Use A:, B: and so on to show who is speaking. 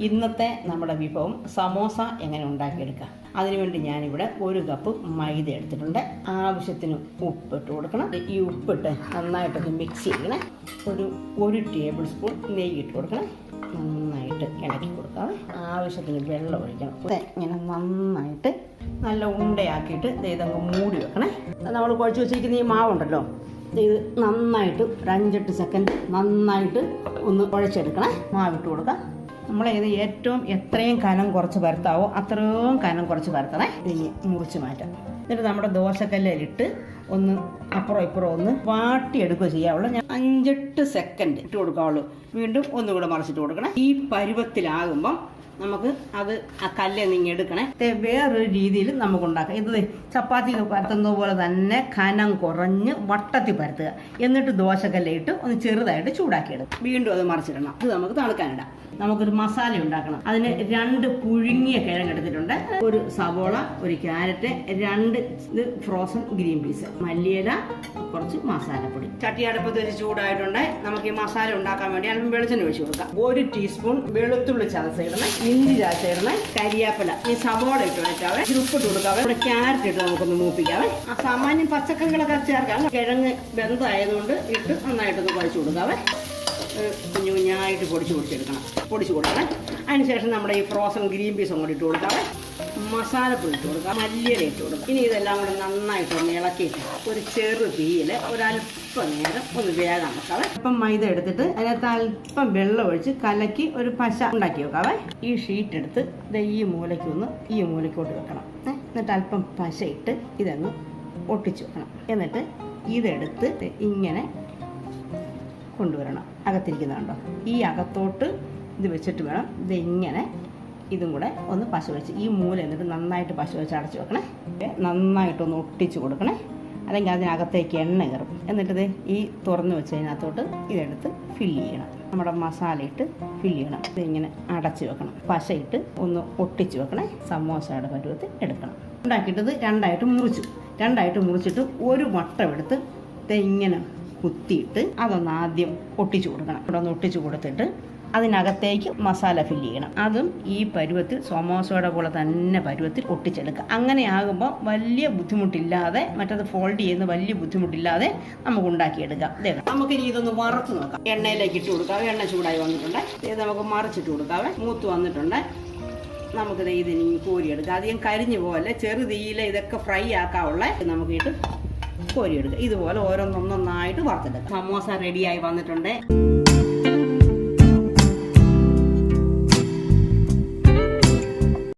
A: ഇന്നത്തെ നമ്മുടെ വിഭവം സമോസ എങ്ങനെ ഉണ്ടാക്കിയെടുക്കാം? അതിനുവേണ്ടി ഞാനിവിടെ ഒരു കപ്പ് മൈദ എടുത്തിട്ടുണ്ട്. ആവശ്യത്തിന് ഉപ്പിട്ട് കൊടുക്കണം. ഈ ഉപ്പിട്ട് നന്നായിട്ടൊന്ന് മിക്സ് ചെയ്യണേ. ഒരു ഒരു ടേബിൾ സ്പൂൺ നെയ്യ് ഇട്ട് കൊടുക്കണം. നന്നായിട്ട് ഇളക്കി കൊടുക്കാം ആവശ്യത്തിന് വെള്ളം ഒഴിക്കണം. ഇങ്ങനെ നന്നായിട്ട് നല്ല ഉണ്ടയാക്കിയിട്ട് ഇതങ്ങ് മൂടി വെക്കണേ. നമ്മൾ കുഴച്ച് വെച്ചിരിക്കുന്ന ഈ മാവുണ്ടല്ലോ. ഇത് നന്നായിട്ട് ഒരു അഞ്ചെട്ട് സെക്കൻഡ് നന്നായിട്ട് ഒന്ന് കുഴച്ചെടുക്കണേ. മാവിട്ട് കൊടുക്കാം. നമ്മൾ ഇത് ഏറ്റവും എത്രയും കനം കുറച്ച് പരത്താവോ അത്രയും കനം കുറച്ച് പരത്തണേ ഇനി മുറിച്ച് മാറ്റാം. എന്നിട്ട് നമ്മുടെ ദോശക്കല്ലിലിട്ട് ഒന്ന് അപ്പുറം ഇപ്പുറം ഒന്ന് വാട്ടിയെടുക്കുക ചെയ്യാവുള്ളൂ. ഞാൻ അഞ്ചെട്ട് സെക്കൻഡ് ഇട്ട് കൊടുക്കാവുള്ളൂ. വീണ്ടും ഒന്നുകൂടെ മറിച്ചിട്ട് കൊടുക്കണം. ഈ പരുവത്തിലാകുമ്പം നമുക്ക് അത് ആ കല്ല് നിങ്ങൾ എടുക്കണേ. വേറൊരു രീതിയിൽ നമുക്ക് ഉണ്ടാക്കാം. ഇത് ചപ്പാത്തി പരത്തുന്നത് പോലെ തന്നെ കനം കുറഞ്ഞ് വട്ടത്തിൽ പരത്തുക. എന്നിട്ട് ദോശക്കല്ലിട്ട് ഒന്ന് ചെറുതായിട്ട് ചൂടാക്കിയെടുക്കും വീണ്ടും അത് മറിച്ചിടണം. ഇത് നമുക്ക് തണുക്കാനിടാം. നമുക്കൊരു മസാല ഉണ്ടാക്കണം. അതിന് രണ്ട് പുഴുങ്ങിയ കിഴങ്ങ് എടുത്തിട്ടുണ്ട്. ഒരു സവോള ഒരു ക്യാരറ്റ് രണ്ട് ഇത് ഫ്രോസൺ ഗ്രീൻ പീസ് മല്ലിയില കുറച്ച് മസാലപ്പൊടി. ചട്ടി അടുപ്പത്ത് വെച്ച് ചൂടായിട്ടുണ്ട്. നമുക്ക് ഈ മസാല ഉണ്ടാക്കാൻ വേണ്ടി അല്പം വെളിച്ചെണ്ണ ഒഴിച്ചു കൊടുക്കാം. ഒരു ടീസ്പൂൺ വെളുത്തുള്ളി ചതച്ചിടണം. ഇഞ്ചി ചതച്ചിടണം കരിയാപ്പില. ഈ സവോള ഇട്ട് വെച്ചാവേ ഇച്ചിരി ഉപ്പിട്ട് കൊടുക്കാവേ ഇവിടെ ക്യാരറ്റ് ഇട്ട് നമുക്കൊന്ന് മൂപ്പിക്കാവേ ആ സാമാന്യം പച്ചക്കറികളൊക്കെ ചേർക്കാം കിഴങ്ങ് ബന്ധമായതുകൊണ്ട് ഇട്ട് നന്നായിട്ടൊന്ന് കുഴച്ച് കൊടുക്കാവേ കുഞ്ഞു കുഞ്ഞായിട്ട് പൊടിച്ച് പൊടിച്ചെടുക്കണം. പൊടിച്ച് കൊടുക്കണം. അതിനുശേഷം നമ്മുടെ ഈ ഫ്രോസൺ ഗ്രീൻ പീസും കൂടി ഇട്ട് കൊടുക്കാം. മസാലപ്പൊടി ഇട്ട് കൊടുക്കാം. മല്ലിയില ഇട്ട് കൊടുക്കാം. ഇനി ഇതെല്ലാം കൂടെ നന്നായിട്ട് ഒന്ന് ഇളക്കിയിട്ട് ഒരു ചെറു തീയിൽ ഒരല്പം നേരം ഒന്ന് വേഗം വെക്കാവേ അപ്പം മൈദ എടുത്തിട്ട് അതിനകത്ത് അല്പം വെള്ളം ഒഴിച്ച് കലക്കി ഒരു പശ ഉണ്ടാക്കി വെക്കാവേ. ഈ ഷീറ്റ് എടുത്ത് ഇത് ഈ മൂലയ്ക്ക് ഒന്ന് ഈ മൂലയ്ക്കോട്ട് വെക്കണം. എന്നിട്ട് അല്പം പശ ഇട്ട് ഇതൊന്ന് ഒട്ടിച്ച് വെക്കണം. എന്നിട്ട് ഇതെടുത്ത് ഇങ്ങനെ കൊണ്ടുവരണം. അകത്തിരിക്കുന്നുണ്ടോ ഈ അകത്തോട്ട് ഇത് വെച്ചിട്ട് വേണം. ഇത് ഇങ്ങനെ ഇതും കൂടെ ഒന്ന് പശ വെച്ച് ഈ മൂല എന്നിട്ട് നന്നായിട്ട് പശ വെച്ച് അടച്ചു വെക്കണേ. നന്നായിട്ടൊന്ന് ഒട്ടിച്ചു കൊടുക്കണേ. അല്ലെങ്കിൽ അതിനകത്തേക്ക് എണ്ണ കയറും. എന്നിട്ടത് ഈ തുറന്ന് വെച്ചതിനകത്തോട്ട് ഇതെടുത്ത് ഫില്ല് ചെയ്യണം. നമ്മുടെ മസാല ഇട്ട് ഫില്ല് ചെയ്യണം. ഇതിങ്ങനെ അടച്ചു വെക്കണം. പശയിട്ട് ഒന്ന് ഒട്ടിച്ച് വെക്കണേ. സമോസയുടെ പരുവത്തിൽ എടുക്കണം. ഉണ്ടാക്കിയിട്ടത് രണ്ടായിട്ട് മുറിച്ചു. രണ്ടായിട്ട് മുറിച്ചിട്ട് ഒരു വട്ടം എടുത്ത് ഇങ്ങനെ കുത്തിയിട്ട് അതൊന്ന് ആദ്യം ഒട്ടിച്ചു കൊടുക്കണം. ഇവിടെ ഒന്ന് ഒട്ടിച്ചു കൊടുത്തിട്ട് അതിനകത്തേക്ക് മസാല ഫിൽ ചെയ്യണം. അതും ഈ പരുവത്തിൽ സമോസയുടെ പോലെ തന്നെ പരുവത്തിൽ ഒട്ടിച്ചെടുക്കുക. അങ്ങനെ ആകുമ്പോൾ വലിയ ബുദ്ധിമുട്ടില്ലാതെ മറ്റത് ഫോൾഡ് ചെയ്യുന്ന വലിയ ബുദ്ധിമുട്ടില്ലാതെ നമുക്ക് ഉണ്ടാക്കിയെടുക്കാം. ഇതേ നമുക്ക് ഇനി ഇതൊന്ന് വറുത്ത് നോക്കാം. എണ്ണയിലേക്ക് ഇട്ട് കൊടുക്കാം എണ്ണ ചൂടായി വന്നിട്ടുണ്ട്. ഇത് നമുക്ക് മറിച്ചിട്ട് കൊടുക്കാവേ. മൂത്ത് വന്നിട്ടുണ്ട്. നമുക്കിത് ഇതിനി കോരിയെടുക്കാം. അധികം കരിഞ്ഞു പോലെ ചെറു തീയില ഇതൊക്കെ ഫ്രൈ ആക്കാവുള്ള നമുക്ക് ഇട്ട് കോരിയെടുക്കുക. ഇതുപോലെ ഓരോന്നൊന്നൊന്നായിട്ട് വറുത്തെടുക്കുക. സമോസ റെഡിയായി വന്നിട്ടുണ്ട്.